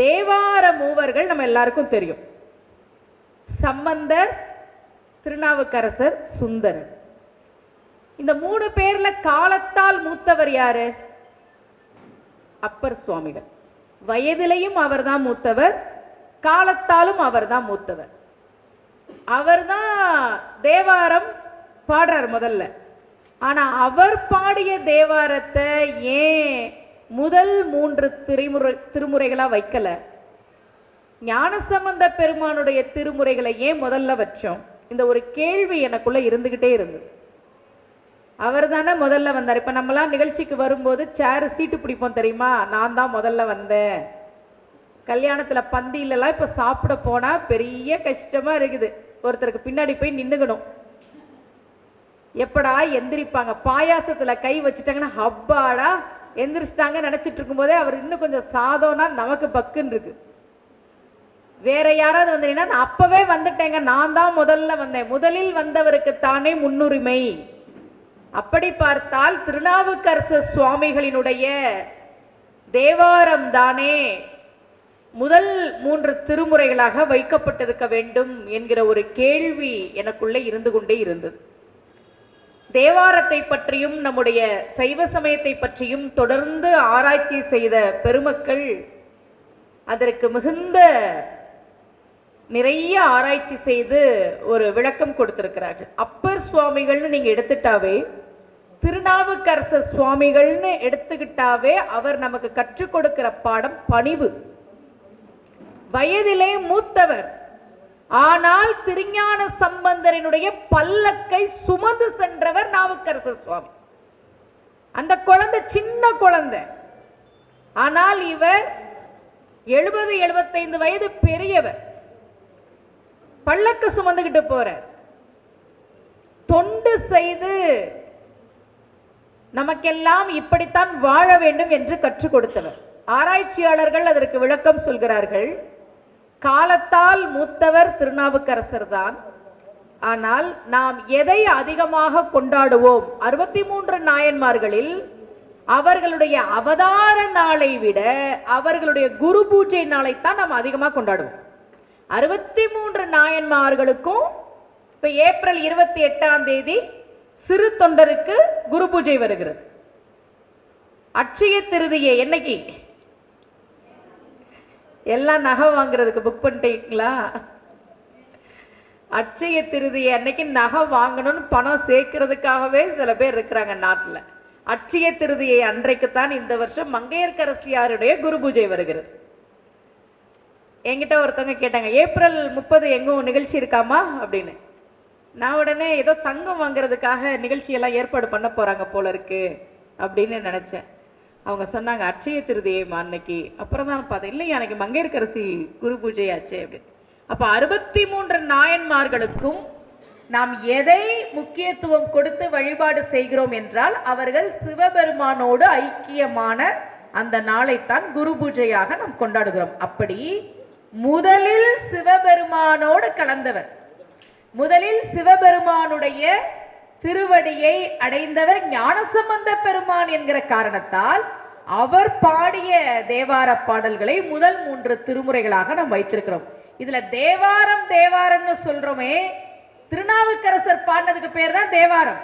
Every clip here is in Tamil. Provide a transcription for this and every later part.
தேவார மூவர்கள் நம்ம எல்லாருக்கும் தெரியும். சம்பந்தர் திருநாவுக்கரசர் சுந்தரன் இந்த மூணு பேர்ல காலத்தால் மூத்தவர் யாரு? அப்பர் சுவாமிகள். வயதிலையும் அவர்தான் மூத்தவர் காலத்தாலும் அவர் தான் மூத்தவர். அவர்தான் தேவாரம் பாடுறார் முதல்ல. ஆனா அவர் பாடிய தேவாரத்தை ஏன் முதல் மூன்று திரைமுறை திருமுறைகளாக வைக்கல. ஞானசம்பந்த பெருமானுடைய திருமுறைகளை ஏன் முதல்ல வச்சோம்? இந்த ஒரு கேள்வி எனக்குள்ள இருந்துகிட்டே இருந்தது. அவர் தானே முதல்ல வந்தார். இப்போ நம்மளாம் நிகழ்ச்சிக்கு வரும்போது சேர் சீட்டு பிடிப்போம் தெரியுமா? நான் தான் முதல்ல வந்தேன். கல்யாணத்தில் பந்தியிலலாம் இப்போ சாப்பிட போனால் பெரிய கஷ்டமா இருக்குது. ஒருத்தருக்கு பின்னாடி போய் நின்றுக்கணும் எப்படா எந்திரிப்பாங்க? பாயாசத்தில் கை வச்சுட்டாங்கன்னா ஹப்பாடா எந்திரிச்சிட்டாங்க நினைச்சிட்டு இருக்கும்போதே அவர் இன்னும் கொஞ்சம் சாதம்னா நமக்கு பக்குன்னு இருக்கு. வேற யாராவது வந்தீங்கன்னா நான் அப்பவே வந்துட்டேங்க. நான் தான் முதல்ல வந்தேன். முதலில் வந்தவருக்கு தானே முன்னுரிமை. அப்படி பார்த்தால் திருநாவுக்கரசு சுவாமிகளினுடைய தேவாரம் தானே முதல் மூன்று திருமுறைகளாக வைக்கப்பட்டிருக்க வேண்டும் என்கிற ஒரு கேள்வி எனக்குள்ளே இருந்து கொண்டே இருந்தது. தேவாரத்தை பற்றியும் நம்முடைய சைவ சமயத்தை பற்றியும் தொடர்ந்து ஆராய்ச்சி செய்த பெருமக்கள் அதற்கு மிகுந்த நிறைய ஆராய்ச்சி செய்து ஒரு விளக்கம் கொடுத்திருக்கிறார்கள். அப்பர் சுவாமிகள்னு நீங்கள் எடுத்துட்டாவே திருநாவுக்கரசர் சுவாமிகள்னு எடுத்துக்கிட்டாவே அவர் நமக்கு கற்றுக் கொடுக்கிற பாடம் பணிவு. வயதிலே மூத்தவர் ஆனால் திருஞான சம்பந்தரினுடைய பல்லக்கை சுமந்து சென்றவர் நாவுக்கரசர் சுவாமி. அந்த குழந்தை சின்ன குழந்தை. ஆனால் இவர் எழுபது எழுபத்தைந்து வயது பெரியவர். பல்லக்கு சுமந்துகிட்டு போறார். தொண்டு செய்து நமக்கெல்லாம் இப்படித்தான் வாழ வேண்டும் என்று கற்றுக் கொடுத்தவர். ஆராய்ச்சியாளர்கள் அதற்கு விளக்கம் சொல்கிறார்கள். காலத்தால் மூத்தவர் திருநாவுக்கரசர் தான். ஆனால் நாம் எதை அதிகமாக கொண்டாடுவோம்? அறுபத்தி மூன்று நாயன்மார்களில் அவர்களுடைய அவதார நாளை விட அவர்களுடைய குரு பூஜை நாளைத்தான் நாம் அதிகமாக கொண்டாடுவோம். அறுபத்தி மூன்று நாயன்மார்களுக்கும் இப்ப ஏப்ரல் இருபத்தி எட்டாம் தேதி சிறு தொண்டருக்கு குரு பூஜை வருகிறது. அட்சய திருதியை என்னைக்கு? எல்லாம் நகை வாங்குறதுக்கு புக் பண்ணிட்டீங்களா? அச்சய திருதியை அன்னைக்கு நகை வாங்கணும்னு பணம் சேர்க்கறதுக்காகவே சில பேர் இருக்கிறாங்க நாட்டில். அச்சய திருதியை அன்றைக்குத்தான் இந்த வருஷம் மங்கையர்கரசியாருடைய குரு பூஜை வருகிறது. என்கிட்ட ஒருத்தவங்க கேட்டாங்க ஏப்ரல் முப்பது எங்கும் நிகழ்ச்சி இருக்காமா? அப்படின்னு. நான் உடனே ஏதோ தங்கம் வாங்குறதுக்காக நிகழ்ச்சியெல்லாம் ஏற்பாடு பண்ண போறாங்க போல இருக்கு அப்படின்னு நினைச்சேன். அவங்க சொன்னாங்க அச்சய திருதேமா அன்னைக்கு. அப்புறம் தான் பார்த்தேன் இல்லையா அன்னைக்கு மங்கையர்கரசி குரு பூஜை ஆச்சே அப்படின்னு. அப்போ அறுபத்தி மூன்று நாயன்மார்களுக்கும் நாம் எதை முக்கியத்துவம் கொடுத்து வழிபாடு செய்கிறோம் என்றால் அவர்கள் சிவபெருமானோடு ஐக்கியமான அந்த நாளைத்தான் குரு பூஜையாக நாம் கொண்டாடுகிறோம். அப்படி முதலில் சிவபெருமானோடு கலந்தவர். முதலில் சிவபெருமானுடைய திருவடியை அடைந்தவர் ஞானசம்பந்த பெருமான் என்கிற காரணத்தால் அவர் பாடிய தேவார பாடல்களை முதல் மூன்று திருமுறைகளாக நாம் வைத்திருக்கிறோம். இதுல தேவாரம் தேவாரம்னு சொல்றோமே திருநாவுக்கரசர் பாடினதுக்கு பேர் தான் தேவாரம்.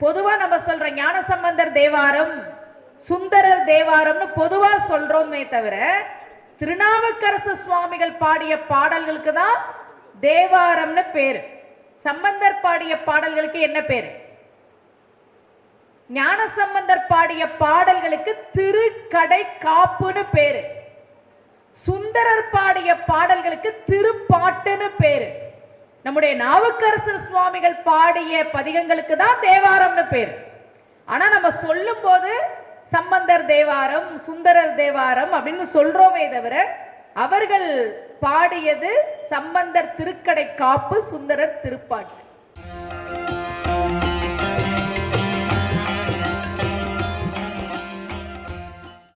பொதுவா நம்ம சொல்ற ஞானசம்பந்தர் தேவாரம் சுந்தரர் தேவாரம்னு பொதுவா சொல்றோமே தவிர திருநாவுக்கரசு சுவாமிகள் பாடிய பாடல்களுக்கு தான் தேவாரம்னு பேரு. சம்பந்தர் பாடிய பாடல்களுக்கு என்ன பேரு? ஞானசம்பந்தர் பாடிய பாடல்களுக்கு திருக்கடை காப்புன்னு பேரு. சுந்தரர் பாடிய பாடல்களுக்கு திருப்பாட்டுன்னு பேரு. நம்முடைய நாவுக்கரசர் சுவாமிகள் பாடிய பதிகங்களுக்கு தான் தேவாரம்னு பேரு. ஆனா நம்ம சொல்லும் போது சம்பந்தர் தேவாரம் சுந்தரர் தேவாரம் அப்படின்னு சொல்றோமே தவிர அவர்கள் பாடியது சம்பந்தர் திருக்கடை காப்பு சுந்தரர் திருப்பாட்டு.